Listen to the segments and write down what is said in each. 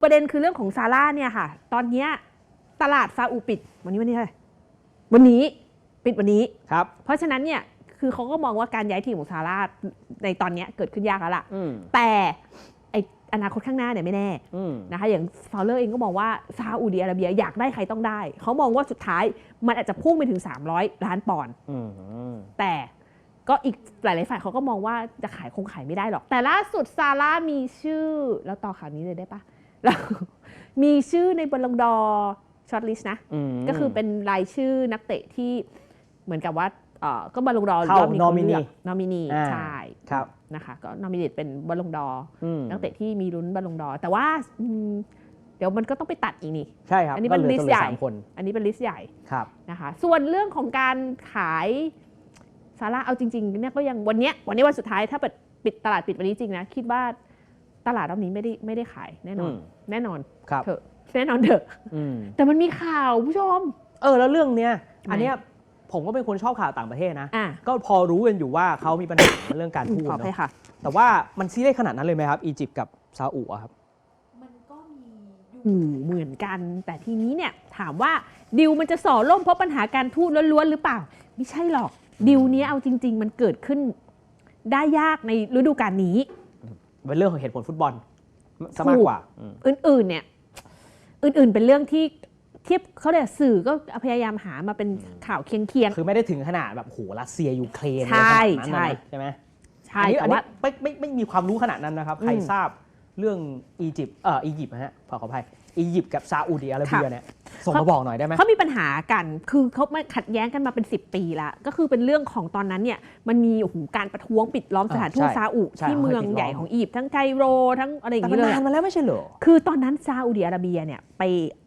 ประเด็นคือเรื่องของซาร่าเนี่ยค่ะ ตอนเนี้ยตลาดซาอุปิด วันนี้วันนี้อะไรวันนี้ปิดวันนี้ครับ เพราะฉะนั้นเนี่ยคือเขาก็มองว่าการย้ายทีมของซาร่าในตอนเนี้ยเกิดขึ้นยากแล้วล่ะอืมแต่ไออนาคตข้างหน้าเนี่ยไม่แน่อืมนะคะอย่างฟาวเลอร์เองก็มองว่าซาอุดิอาระเบียอยากได้ใครต้องได้ เขามองว่าสุดท้ายมันอาจจะพุ่งไปถึง 300 ล้านปอนด์อืมแต่ก็อีกหลาย ๆ ฝ่ายเขาก็มองว่าจะขายคงขายไม่ได้หรอก แต่ล่าสุดซาร่ามีชื่อแล้วต่อข่าวนี้เลยได้ปะ แล้วมีชื่อในบอลลงดอช็อตลิสต์นะมก็คือเป็นรายชื่อนักเตะที่เหมือนกับว่าเอ่อก็บอลลงดอเข้ารอบนี้ nominee นอมินีอ่าใช่ครับนะคะก็นอมิเนตเป็นบอลลงดออืมนักเตะที่มีลุ้นบอลลงดอ แต่ว่าอืมเดี๋ยวมันก็ต้องไปตัดอีกนี่ใช่ครับ อันนี้มันก็เหลื list ตัวเลือใหญ่สามคนอันนี้เป็นลิสต์ใหญ่ครับนะคะ ส่วนเรื่องของการขายซาร่าเอาจริงๆเนี่ยก็ยังวันเนี้ยวันนี้วันสุดท้ายถ้าเปิดปิดตลาดปิดวันนี้จริงนะ คิดว่า ตลาดรอบนี้ไม่ได้ไม่ได้ขายแน่นอนอืมแน่นอนครับเถอะแน่นอนเถอะอืมแต่มันมีข่าวผู้ชม เออแล้วเรื่องเนี้ยทำไมอันเนี้ยผมก็เป็นคนชอบข่าวต่างประเทศนะอะก็พอรู้กันอยู่ว่าเขามีปัญหาเรื่องการทูตขออภัยเนาะค่ะแต่ว่ามันซีเรียสขนาดนั้นเลยไหมครับ อียิปต์กับซาอุอะครับ มันก็มีอยู่เหมือนกัน แต่ทีนี้เนี่ยถามว่าดิวมันจะส่อล่มเพราะปัญหาการทูตล้วนๆหรือเปล่า ไม่ใช่หรอกดิวเนี้ยเอาจริง ๆ มันเกิดขึ้นได้ยากในฤดูกาลนี้ เป็นเรื่องของเหตุผลฟุตบอลซะถูกมากกว่าอืมอื่นๆเนี่ย อื่นๆเป็นเรื่องที่เทียบเขาเรียกสื่อก็พยายามหามาเป็นข่าวเคียงคือไม่ได้ถึงขนาดแบบโหรัสเซียยูเครนใช่อะไรขนาดนั้นนะใช่ใช่ไหมๆใช่อันนี้แต่อันนี้ว่าไม่ไม่ไม่มีความรู้ขนาดนั้นนะครับ ใครอืมทราบเรื่องอียิปต์เอ่ออียิปต์นะฮะขอขออภัยอียิปต์กับซาอุดิอาระเบียเนี่ย ส่งมาบอกหน่อยได้ไหมเขามีปัญหากันคือเขามาขัดแย้งกันมาเป็น 10 ปีละก็คือเป็นเรื่องของตอนนั้นเนี่ยมันมีโอ้โหการประท้วงปิดล้อมสถานทูตอ่าใช่ซาอุใช่ที่เขาเคยเมืองปิดล้อมใหญ่ของอียิปต์ทั้งไคโรทั้งอะไรอย่าแต่งมันนี้เลยนานอะมาแล้วไม่ใช่เหรอคือตอนนั้นซาอุดิอาระเบียเนี่ยไป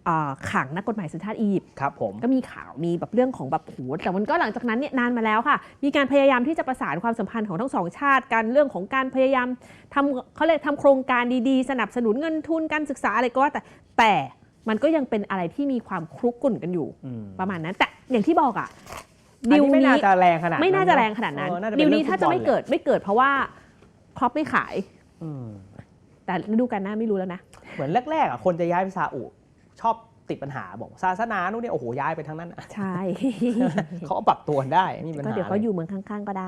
เอ่อขังนักกฎหมายสัญชาติอียิปต์ครับผมก็มีข่าวมีแบบเรื่องของแบบโหแต่มันก็หลังจากนั้นเนี่ยนานมาแล้วค่ะ มีการพยายามที่จะประสานความสัมพันธ์ของทั้งสองชาติกันเรื่องของการพยายามทำเขาเรียกทำโครงการดีๆ สนับสนุนเงินทุนการศึกษาอะไรก็ว่าแต่แต่ มันก็ยังเป็นอะไรที่มีความคลุกกลุ่นกันอยู่ อืมประมาณนั้นแต่อย่างที่บอกอะอันดิวนี้ไม่นี้น่าจะแรงขนาดไม่น่าจะเอแรงขนาดนั้นเออน่าจะเป็ดิวเรื่นี้องถ้าจะไม่ฟุตบอลเกิดไม่เกิดเพราะว่าครอปไม่ขาย อืมแต่ฤดูกาลหน้าไม่รู้แล้วนะ เหมือนแรกๆอะคนจะย้ายไปซาอุชอบติดปัญหาบอกศาสนานู่นเนี่ยโอ้โหย้ายไปทั้งนั้นอะใช่ เขาก็ปรับตัวกันได้ไม่มีปัญก็หาเดี๋ยวเขาลอยู่เมืองข้างๆก็ได้